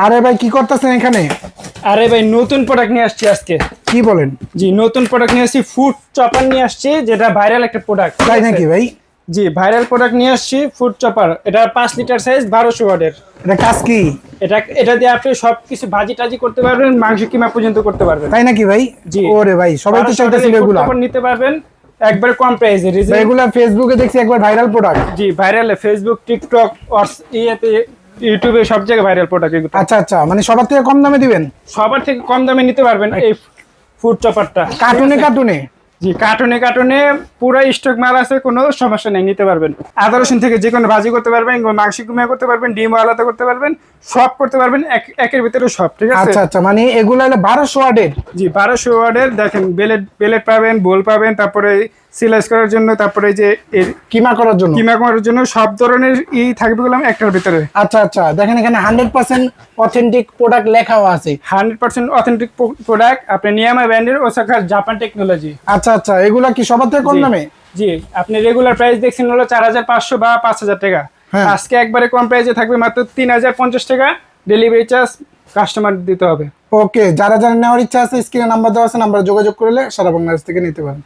আরে ভাই কি করতেছেন এখানে? আরে ভাই নতুন প্রোডাক্ট নিয়ে আসছি আজকে। কি বলেন? জি নতুন প্রোডাক্ট নিয়ে আসছি ফুড চপার নিয়ে আসছি যেটা ভাইরাল একটা প্রোডাক্ট তাই নাকি ভাই? জি ভাইরাল প্রোডাক্ট নিয়ে আসছি ফুড চপার এটা পাঁচ লিটার সাইজ বারোশো ওয়াটের। এটা কাজ কি? এটা এটা দিয়ে আপনি সবকিছু ভাজি টাজি করতে পারবেন মাংস কিমা পর্যন্ত করতে পারবেন। তাই নাকি ভাই? জি। ওরে ভাই সবাই তো 1200 চাইতেছিল এগুলা নিতে পারবেন একবার কম প্রাইসে এগুলা ফেসবুকে দেখছি একবার ভাইরাল প্রোডাক্ট জি ভাইরাল ফেসবুক টিকটক ইয়েতে ইউটিউবে সব জায়গায় ভাইরাল প্রোডাক্ট এগুলো। আচ্ছা আচ্ছা মানে সবার থেকে কম দামে দিবেন? সবার থেকে কম দামে নিতে পারবেন এই ফুড চপারটা কার্টুনে কার্টুনে জি কার্টুনে কার্টুনে পুরো স্টক মাল আছে কোনো সমস্যা নেই নিতে পারবেন। আদা রসুন থেকে যে কোনো ভাজি করতে পারবেন মাংস কুমিয়া করতে পারবেন ডিম আলাদা করতে পারবেন সব করতে পারবেন এক- একের ভিতরে সব ঠিক আছে? আচ্ছা আচ্ছা মানে এগুলা হলো বারোশো ওয়ার্ডের? জি বারোশো ওয়ার্ডের দেখেন বেলেট বেলেট পাবেন বোল পাবেন তারপরে সিলাইস করার জন্য তারপরে যে এর কিমা করার জন্য? কিমা করার জন্য সব ধরনের ই থাকবে বললাম একটার ভিতরে। আচ্ছা আচ্ছা। দেখেন এখানে হান্ড্রেড পার্সেন্ট অথেন্টিক প্রোডাক্ট লেখাও আছে। হান্ড্রেড পার্সেন্ট অথেন্টিক প্রোডাক্ট আপনি নিয়ামা ব্র্যান্ডের ওসাকার জাপান টেকনোলজি আচ্ছা আচ্ছা। এগুলা কি সবার থেকে কম। দামে? জি। আপনি রেগুলার প্রাইস দেখছেন হলো চার হাজার পাঁচশো বা পাঁচ হাজার টাকা। হ্যাঁ। আজকে একবারে কম প্রাইসে থাকবে মাত্র তিন হাজার পঞ্চাশ টাকা। ডেলিভারি চার্জ কাস্টমার দিতে হবে। ওকে। যারা যারা নেওয়ার ইচ্ছা আছে স্ক্রিনে নাম্বার দেওয়া আছে নাম্বার যোগাযোগ করলে সারা বাংলাদেশ থেকে নিতে পারেন।